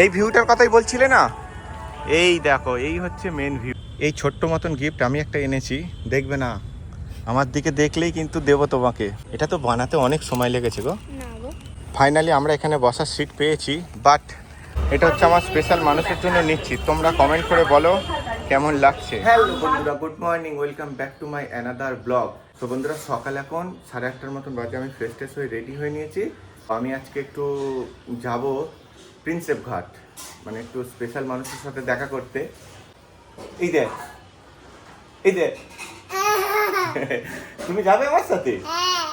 এই ভিউটার কথাই বলছিলে না? এই দেখো এই হচ্ছে মেন ভিউ এই ছোট্ট মতন গিফট আমি একটা এনেছি দেখবে না? আমার দিকে দেখলেই কিন্তু দেবো তোমাকে। এটা তো বানাতে অনেক সময় লেগেছে গো। ফাইনালি আমরা এখানে বসার সিট পেয়েছি বাট এটা হচ্ছে আমার স্পেশাল মানুষের জন্য নিচ্ছি। তোমরা কমেন্ট করে বলো কেমন লাগছে। হ্যালো বন্ধুরা good morning welcome back to my another blog তো বন্ধুরা সকাল এখন সাড়ে আটটার মতন বাজে আমি ফ্রেশ ট্রেশ হয়ে রেডি হয়ে নিয়েছি। আমি আজকে একটু যাব প্রিন্সেপ ঘাট মানে একটু স্পেশাল মানুষের সাথে দেখা করতে। এই দেখ এই দেখ। তুমি যাবে আমার সাথে? হ্যাঁ।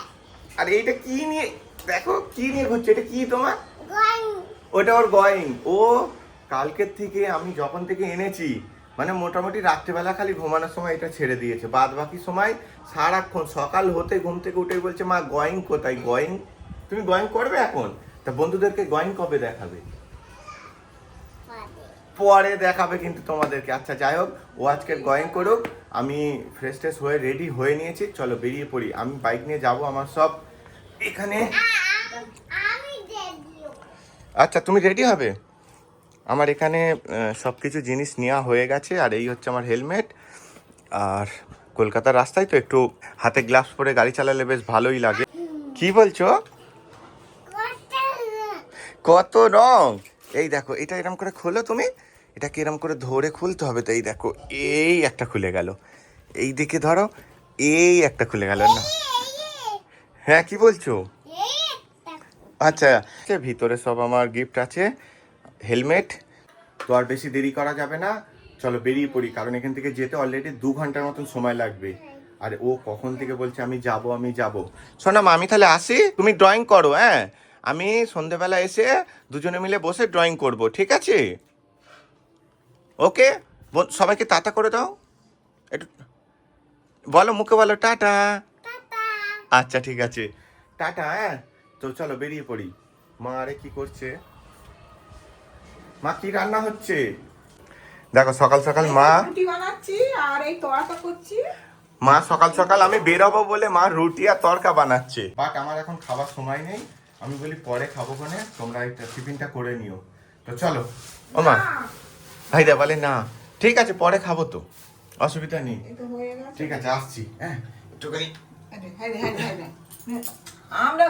আর এইটা কি নিয়ে দেখো কি নিয়ে ঘুরছে এটা কি তোমার? ওটা ওর গয়িং ও কালকের থেকে আমি যখন থেকে এনেছি মানে মোটামুটি রাত্রেবেলা খালি ঘুমানোর সময় এটা ছেড়ে দিয়েছে। বাদ বাকি সময় সারাক্ষণ সকাল হতে ঘুম থেকে উঠে বলছে মা গয়িং কোথায়? গয়িং তুমি গয়িং করবে এখন? তা বন্ধুদেরকে গয়িং কবে দেখাবে? পরে দেখাবে কিন্তু তোমাদেরকে। আচ্ছা যাই হোক ও আজকে গয়েন করুক। আমি ফ্রেশ ট্রেশ হয়ে রেডি হয়ে নিয়েছি। চলো বেরিয়ে পড়ি। আমি বাইক নিয়ে যাব আমার সব। এখানে। আচ্ছা তুমি রেডি হবে? আমার এখানে সব কিছু জিনিস নেওয়া হয়ে গেছে। আর এই হচ্ছে আমার হেলমেট আর কলকাতার রাস্তায় তো একটু হাতে গ্লাভস পরে গাড়ি চালালে বেশ ভালোই লাগে। কি বলছো? কত রং? এই দেখো এটা এরম করে খোলো তুমি। এটাকে এরম করে ধরে খুলতে হবে তো, এই দেখো, এই একটা খুলে গেল। এই দিকে ধরো, এই একটা খুলে গেল, না। হ্যাঁ কি বলছো? আচ্ছা ভিতরে সব আমার গিফট আছে হেলমেট তো আর বেশি দেরি করা যাবে না, চলো বেরিয়ে পড়ি, কারণ এখান থেকে যেতে অলরেডি দু ঘণ্টার মতন সময় লাগবে। আর ও কখন থেকে বলছে, আমি যাব আমি যাব। শোনাম আমি তাহলে আসি, তুমি ড্রয়িং করো হ্যাঁ? আমি সন্ধেবেলা এসে দুজনে মিলে বসে ড্রয়িং করব, ঠিক আছে? ওকে সবাইকে টাটা করে দাও। একটু বলো মুখে বলো টাটা। আচ্ছা ঠিক আছে। টাটা হ্যাঁ। তো চলো বেরিয়ে পড়ি। মা আরে কি করছে? মা কি রান্না হচ্ছে? দেখো সকাল সকাল মা রুটি বানাচ্ছি আর এই তড়াটা করছি। মা সকাল সকাল আমি বেরোবো বলে মা রুটি আর তরকা বানাচ্ছে। বাট আমার এখন খাবার সময় নেই। আমি বলি পরে খাব কোনে তোমরা একটা টিফিনটা করে নিও। তো চলো। ও মা। ভাই দা বলে না ঠিক আছে পরে খাব তো। অসুবিধা নেই। ঠিক আছে আসছি হ্যাঁ একটুখানি আরে, হ্যাঁ। আমরা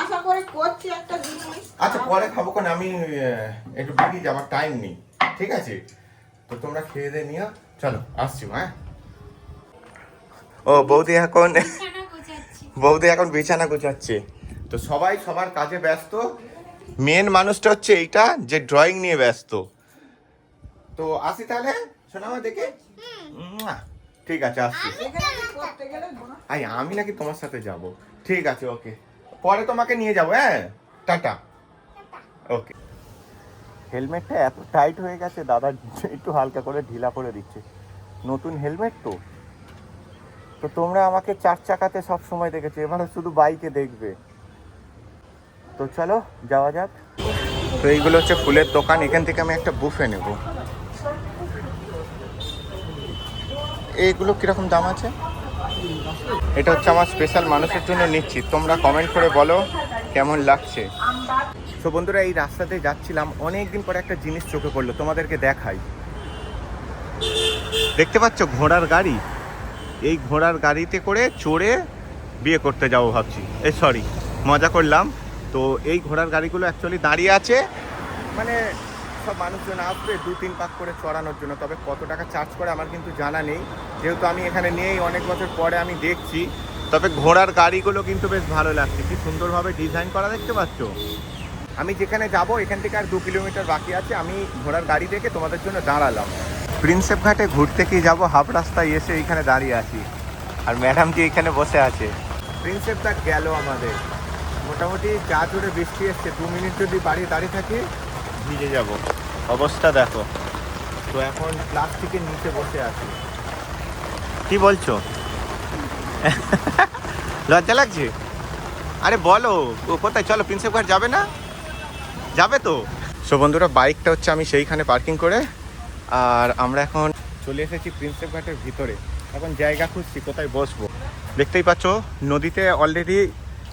আশা করে করছি একটা জিনিস। আচ্ছা পরে খাব কেন? আমি একটু বেরিয়ে যাবার টাইম নেই। ঠিক আছে? তো তোমরা খেয়ে দিয়ে নিও। চলো আসছি হ্যাঁ? ও বৌদি এখন বৌদি এখন বিছানা গোছাচ্ছে। তো সবাই সবার কাজে ব্যস্ত। মেন মানুষটা হচ্ছে এইটা যে ড্রয়িং নিয়ে ব্যস্ত। তো আসি তাহলে? শোনা আমার দেখে। ঠিক আছে আসছি। আই আমি নাকি তোমার সাথে যাব। ঠিক আছে ওকে। পরে তোমাকে নিয়ে যাব হ্যাঁ? টাটা। ওকে। হেলমেটটা এত টাইট হয়ে গেছে দাদা একটু হালকা করে ঢিলা করে দিচ্ছে। নতুন হেলমেট তো? তো তোমরা আমাকে চার চাকাতে সব সময় দেখেছ এবারে শুধু বাইকে দেখবে। তো চলো যাওয়া যাক। তো এইগুলো হচ্ছে ফুলের দোকান এখান থেকে আমি একটা বুফে নেব। এইগুলো কীরকম দাম আছে? এটা হচ্ছে আমার স্পেশাল মানুষের জন্য নিচ্ছি। তোমরা কমেন্ট করে বলো কেমন লাগছে। তো বন্ধুরা, এই রাস্তাতে যাচ্ছিলাম অনেক দিন পরে একটা জিনিস চোখে পড়ল, তোমাদেরকে দেখাই। দেখতে পাচ্ছ ঘোড়ার গাড়ি? এই ঘোড়ার গাড়িতে করে চড়ে বিয়ে করতে যাব ভাবছি। এই সরি মজা করলাম। তো এই ঘোড়ার গাড়িগুলো অ্যাকচুয়ালি দাঁড়িয়ে আছে। মানে সব মানুষজন আসবে, দু তিন পাক করে চড়ানোর জন্য। তবে কত টাকা চার্জ করে আমার কিন্তু জানা নেই। যেহেতু আমি এখানে নেই, অনেক বছর পরে আমি দেখছি। তবে ঘোড়ার গাড়িগুলো কিন্তু বেশ ভালো লাগছে। কি সুন্দরভাবে ডিজাইন করা দেখতে পাচ্ছ? আমি যেখানে যাব, এখান থেকে আর দু কিলোমিটার বাকি আছে। আমি ঘোড়ার গাড়ি দেখে তোমাদের জন্য দাঁড়ালাম। প্রিন্সেপ ঘাটে ঘুরতে কি যাব, হাফ রাস্তায় এসে এইখানে দাঁড়িয়ে আছি। আর ম্যাডাম ম্যাডামটি এখানে বসে আছে? প্রিন্সেপ ঘাট গেল আমাদের। মোটামুটি যা জোরে বৃষ্টি এসছে, দু মিনিট যদি বাড়ি দাঁড়িয়ে থাকি ভিজে যাব। অবস্থা দেখো। তো এখন প্লাস্টিকের নিচে বসে আছি। কি বলছো? লজ্জা লাগছে? আরে বলো, ও কোথায়? চলো প্রিন্সেপ ঘাট যাবে না? যাবে তো। সো বন্ধুরা বাইকটা হচ্ছে আমি সেইখানে পার্কিং করে, আর আমরা এখন চলে এসেছি প্রিন্সেপ ঘাটের ভিতরে। এখন জায়গা খুঁজছি, কোথায় বসবো। দেখতেই পাচ্ছ, নদীতে অলরেডি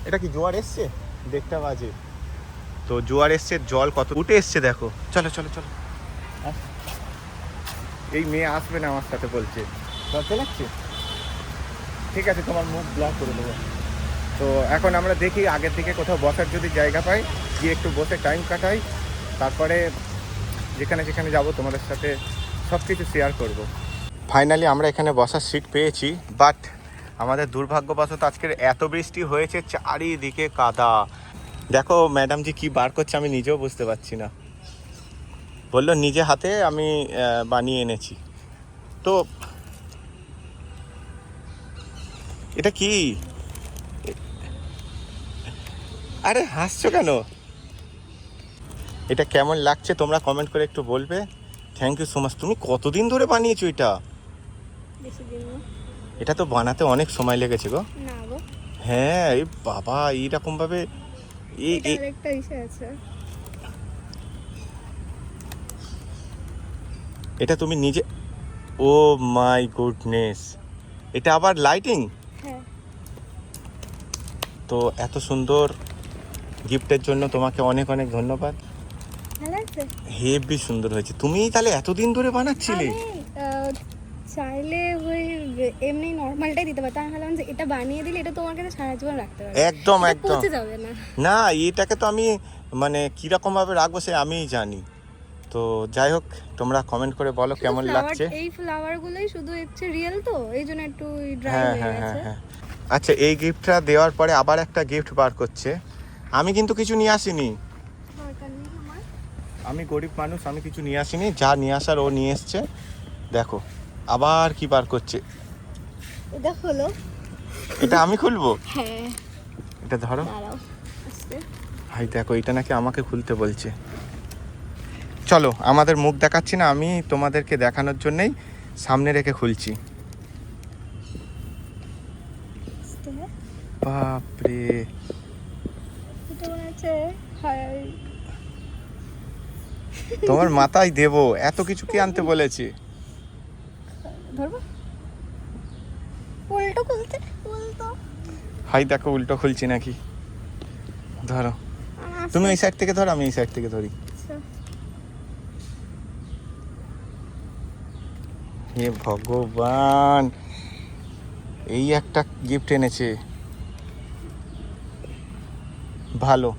এটা কি জোয়ার এসছে? দেখতে বাজে তো জোয়ার এসছে জল কত উঠে এসছে দেখো। চলো চলো চলো। এই মেয়ে আসবে না আমার সাথে বলছে। লজ্জা লাগছে ঠিক আছে তোমার মুখ ব্লক করে দেবো। তো এখন আমরা দেখি আগের দিকে কোথাও বসার যদি জায়গা পাই গিয়ে একটু বসে টাইম কাটাই। তারপরে যেখানে যেখানে যাব তোমাদের সাথে সব কিছু শেয়ার করব। ফাইনালি আমরা এখানে বসার সিট পেয়েছি বাট আমাদের দুর্ভাগ্যবশত আজকের এত বৃষ্টি হয়েছে চারিদিকে কাদা। দেখো ম্যাডাম জি কি বার করছে আমি নিজেও বুঝতে পারছি না। বলল নিজে হাতে আমি বানিয়ে এনেছি। তো এটা কি? আরে হাসছো কেন? এটা কেমন লাগছে তোমরা কমেন্ট করে একটু বলবে। থ্যাংক ইউ সো মাচ তুমি কতদিন ধরে বানিয়েছো এটা। এটা তো বানাতে অনেক সময় লেগেছে গো। হ্যাঁ এই বাবা এইরকম ভাবে এই এই। ইসে আছে। এটা তুমি নিজে ও মাই গুডনেস। এটা আবার লাইটিং? হ্যাঁ। তো এত সুন্দর গিফটের জন্য তোমাকে অনেক অনেক ধন্যবাদ। হেভি সুন্দর হয়েছে। তুমি তাহলে এতদিন ধরে বানাচ্ছিলে? চাইলে ওই এমনি নর্মালটাই দিতে পারতাম আমি ভাবলাম যে এটা বানিয়ে দিলে এটা তোমার কাছে সারা জীবন রাখতে পারবে। একদম একদম। পচে যাবে না। না এটাকে তো আমি মানে কীরকম ভাবে রাখব সে আমিই জানি। তো যাই হোক তোমরা কমেন্ট করে বলো কেমন লাগছে। এই ফ্লাওয়ার গুলোই শুধু হচ্ছে রিয়েল তো এই জন্য একটু ড্রাই হ্যাঁ হয়ে হ্যাঁ হ্যাঁ গেছে। আচ্ছা এই গিফটটা দেওয়ার পরে আবার একটা গিফট বার করছে। আমি কিন্তু কিছু নিয়ে আসিনি। আমি গরিব মানুষ আমি কিছু নিয়ে আসিনি। যা নিয়ে আসার ও নিয়ে এসছে। দেখো আবার কি বার করছে? এটা হলো। এটা আমি খুলবো? হ্যাঁ। এটা ধরো। ভাই দেখো এটা নাকি আমাকে খুলতে বলছে। চলো আমাদের মুখ দেখাচ্ছি না আমি তোমাদেরকে দেখানোর জন্যই সামনে রেখে খুলছি। বাপরে। তোমার মাথায় দেবো এত কিছু কি আনতে বলেছে? ধরবো? উল্টো খুলতে উল্টো। হাই দেখো উল্টো খুলছি নাকি? ধরো। তুমি ওই সাইড থেকে ধরো আমি এই সাইড থেকে ধরি। আচ্ছা। হে ভগবান এই একটা গিফট এনেছে। ভালো।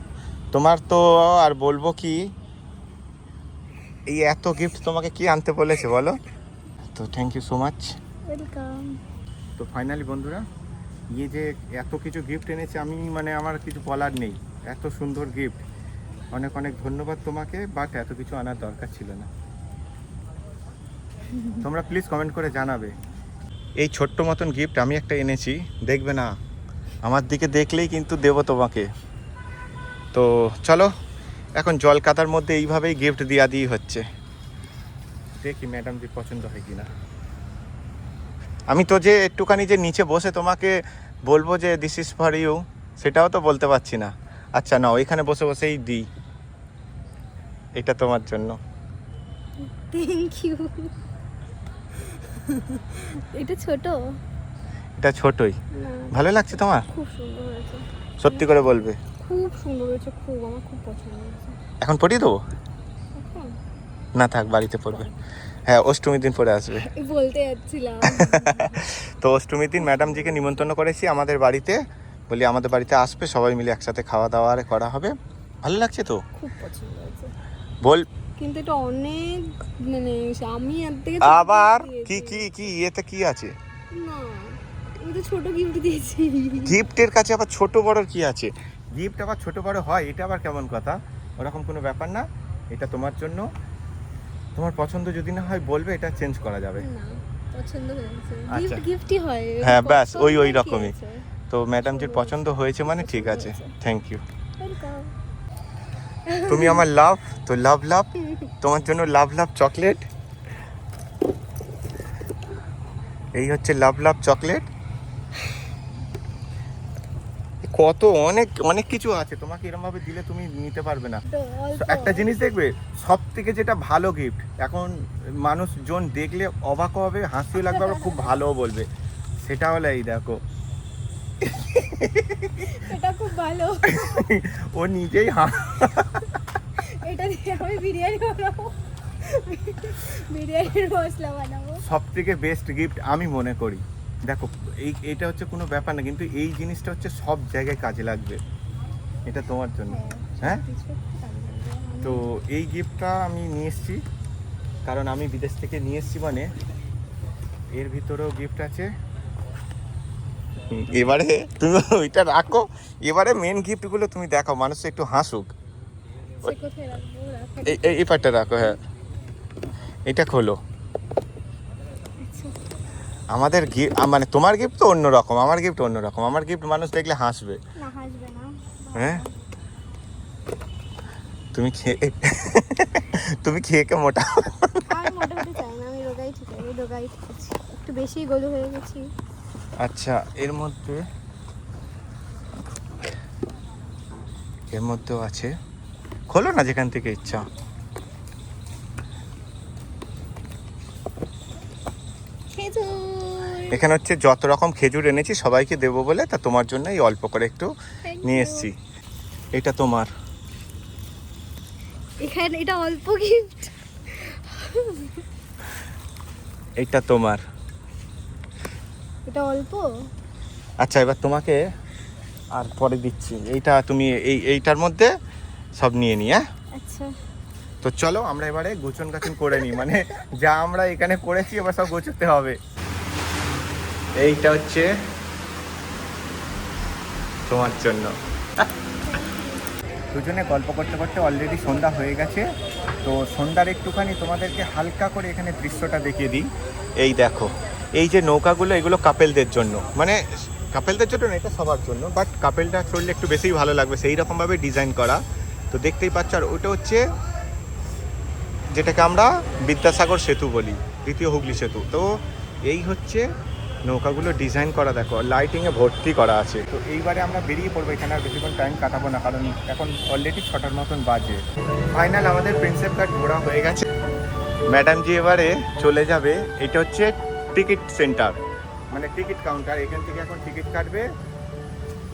তোমার তো আর বলব কি এই এত গিফট তোমাকে কি আনতে বলেছে বলো? তো thank you so much welcome তো ফাইনালি বন্ধুরা ইয়ে যে এত কিছু গিফট এনেছে আমি মানে আমার কিছু বলার নেই। এত সুন্দর গিফট অনেক অনেক ধন্যবাদ তোমাকে বাট এত কিছু আনার দরকার ছিল না। তোমরা প্লিজ কমেন্ট করে জানাবে। এই ছোট্ট মতন গিফট আমি একটা এনেছি দেখবে না? আমার দিকে দেখলেই কিন্তু দেবো তোমাকে। তো চলো এখন জল কাদার মধ্যে এইভাবেই গিফট দিয়া দিই হচ্ছে। দেখি ম্যাডাম যে পছন্দ হয় কিনা আমি তো যে একটুখানি যে নিচে বসে তোমাকে বলব যে দিস ইজ ফর ইউ সেটাও তো বলতে পারছি না। আচ্ছা না ওইখানে বসে বসেই দিই। এটা তোমার জন্য। থ্যাংক ইউ এটা ছোট? এটা ছোটই। ভালো লাগছে তোমার? খুব সুন্দর হয়েছে। সত্যি করে বলবে। খুব সুন্দর হয়েছে খুব আমার খুব পছন্দ হয়েছে। এখন পড়িয়ে দেবো? না থাক বাড়িতে পড়বে। হ্যাঁ অষ্টমীর দিন পরে আসবে। বলতে যাচ্ছিলাম। তো অষ্টমীর দিন ম্যাডামজিকে নিমন্ত্রণ করেছি আমাদের বাড়িতে। বলি আমাদের বাড়িতে আসবে সবাই মিলে একসাথে খাওয়া দাওয়া আর করা হবে। ভালো লাগছে তো? খুব পছন্দ হয়েছে। বল। কিন্তু এটা অনেক মানে আমি এর থেকে আবার কি কি কি ইয়েতে কি আছে? না তো ছোট গিফট দিয়েছি। গিফটের কাছে আবার ছোট বড়র কি আছে? গিফট আবার ছোট বড় হয় এটা আবার কেমন কথা? ওরকম কোনো ব্যাপার না। এটা তোমার জন্য। তোমার পছন্দ যদি না হয় বলবে এটা চেঞ্জ করা যাবে। পছন্দ হয়েছে। আচ্ছা। গিফট গিফটই হয় হ্যাঁ, ব্যাস, ওই- ওই রকমই। তো ম্যাডামজির পছন্দ হয়েছে মানে ঠিক আছে। থ্যাংক ইউ তুমি আমার লাভ তো লাভ লাভ তোমার জন্য লাভ লাভ চকলেট এই হচ্ছে লাভ লাভ চকলেট কত অনেক অনেক কিছু আছে। তোমাকে এরকম ভাবে দিলে তুমি নিতে পারবে না। তো একটা জিনিস দেখবে সব থেকে যেটা ভালো গিফট এখন মানুষজন দেখলে অবাক হবে হাসিও লাগবে আবার খুব ভালোও বলবে। সেটা হলো এই দেখো। এটা খুব ভালো। ও নিজেই হা এটা দিয়ে আমি বিরিয়ানি বানাবো। বিরিয়ানির মশলা বানাবো। সব থেকে বেস্ট গিফট আমি মনে করি। দেখো এই এটা হচ্ছে কোনো ব্যাপার না কিন্তু এই জিনিসটা হচ্ছে সব জায়গায় কাজে লাগবে। এটা তোমার জন্য। হ্যাঁ। আমি- তো এই গিফটটা আমি নিয়ে এসেছি কারণ আমি বিদেশ থেকে নিয়ে এসেছি মানে। এর ভিতরেও গিফট আছে। এবারে তুমি ওইটা রাখো এবারে মেন গিফটগুলো তুমি দেখো মানুষ একটু হাসুক। এই পাটটা রাখো হ্যাঁ। এটা খোলো। আমাদের গিফট মানে তোমার গিফট তো অন্যরকম আমার গিফট অন্যরকম আমার গিফট মানুষ দেখলে হাসবে। হ্যাঁ? তুমি খেয়ে তুমি খেয়ে কে মোটা? একটু বেশি গলু হয়ে গেছি। আচ্ছা এর মধ্যে এর মধ্যেও আছে। খোলো না যেখান থেকে ইচ্ছা। এখানে হচ্ছে যত রকম খেজুর এনেছি সবাইকে দেবো বলে তা তোমার জন্য এই অল্প করে একটু নিয়ে. এসেছি। এটা তোমার। এখানে এটা অল্প গিফট এটা তোমার। এটা অল্প? আচ্ছা এবার তোমাকে আর পরে দিচ্ছি। এইটা তুমি এই এইটার মধ্যে সব নিয়ে নি হ্যাঁ? আচ্ছা। তো চলো আমরা এবারে গোছন গাছন করে নিই মানে যা আমরা এখানে করেছি এবার সব গোছতে হবে। এইটা হচ্ছে তোমার জন্য। দুজনে গল্প করতে করতে অলরেডি সন্ধ্যা হয়ে গেছে। তো সন্ধ্যার একটুখানি তোমাদেরকে হালকা করে এখানে দৃশ্যটা দেখিয়ে দিই। এই দেখো এই যে নৌকাগুলো এগুলো কাপেলদের জন্য। মানে কাপেলদের জন্য না এটা সবার জন্য বাট কাপেলটা চললে একটু বেশিই ভালো লাগবে। সেই রকমভাবে ডিজাইন করা। তো দেখতেই পাচ্ছ আর ওটা হচ্ছে যেটাকে আমরা বিদ্যাসাগর সেতু বলি দ্বিতীয় হুগলি সেতু। তো এই হচ্ছে নৌকাগুলো ডিজাইন করা দেখো লাইটিংয়ে ভর্তি করা আছে। তো এইবারে আমরা বেরিয়ে পড়ব, এখানে আর বেশিক্ষণ টাইম কাটাবো না, কারণ এখন অলরেডি ছটার মতন বাজে। ফাইনাল আমাদের প্রিন্সেপ ঘাট ঘোরা হয়ে গেছে। ম্যাডাম জি এবারে চলে যাবে, এটা হচ্ছে টিকিট সেন্টার মানে টিকিট কাউন্টার এখান থেকে এখন টিকিট কাটবে।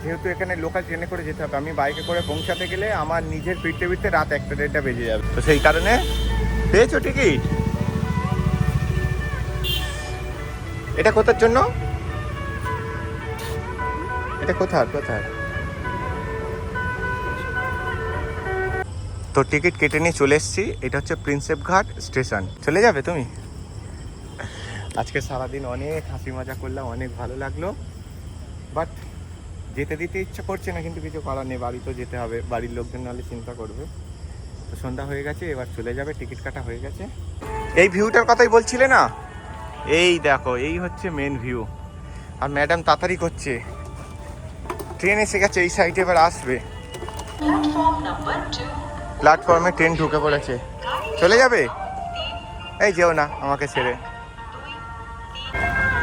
যেহেতু এখানে লোকাল ট্রেনে করে যেতে হবে, আমি বাইকে করে পৌঁছাতে গেলে আমার নিজের ফিরতে ফিরতে রাত একটা দেড়টা বেজে যাবে। তো সেই কারণে পেয়েছ টিকিট এটা কোথার জন্য? এটা কোথার? কোথার? তো টিকিট কেটে নিয়ে চলে এসেছি। এটা হচ্ছে প্রিন্সেপ ঘাট স্টেশন। চলে যাবে তুমি? আজকে সারাদিন অনেক হাসি মজা করলাম, অনেক ভালো লাগল। বাট যেতে দিতে ইচ্ছা করছে না, কিন্তু কিছু করার নেই। বাড়ি তো যেতে হবে, বাড়ির লোকজন নাহলে চিন্তা করবে। তো সন্ধ্যা হয়ে গেছে, এবার চলে যাবে, টিকিট কাটা হয়ে গেছে। এই ভিউটার কথাই বলছিলে না? এই দেখো, এই হচ্ছে মেন ভিউ আর ম্যাডাম তাড়াতাড়ি করছে। ট্রেন এসে গেছে, এই সাইডে এবার আসবে। প্ল্যাটফর্মে ট্রেন ঢুকে পড়েছে। চলে যাবে? এই যেও না, আমাকে ছেড়ে।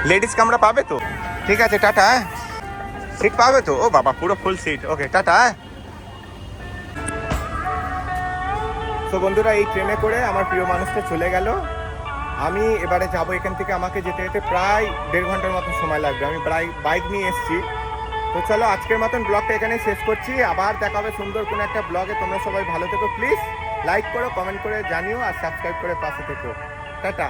লেডিস কামরা পাবে তো? ঠিক আছে, টাটা। সিট পাবে তো? ও বাবা, পুরো ফুল সিট ওকে টাটা। তো বন্ধুরা, এই ট্রেনে করে আমার প্রিয় মানুষটা চলে গেল। আমি এবারে যাব এখান থেকে আমাকে যেতে যেতে প্রায় দেড় ঘণ্টার মতো সময় লাগবে। আমি প্রায় বাইক নিয়ে এসেছি। তো চলো, আজকের মতন ব্লগটা এখানে শেষ করছি। আবার দেখা হবে সুন্দর কোনো একটা ব্লগে। তোমরা সবাই ভালো থেকো, প্লিজ। লাইক করো, কমেন্ট করে জানিও, আর সাবস্ক্রাইব করে পাশে থেকো। টাটা।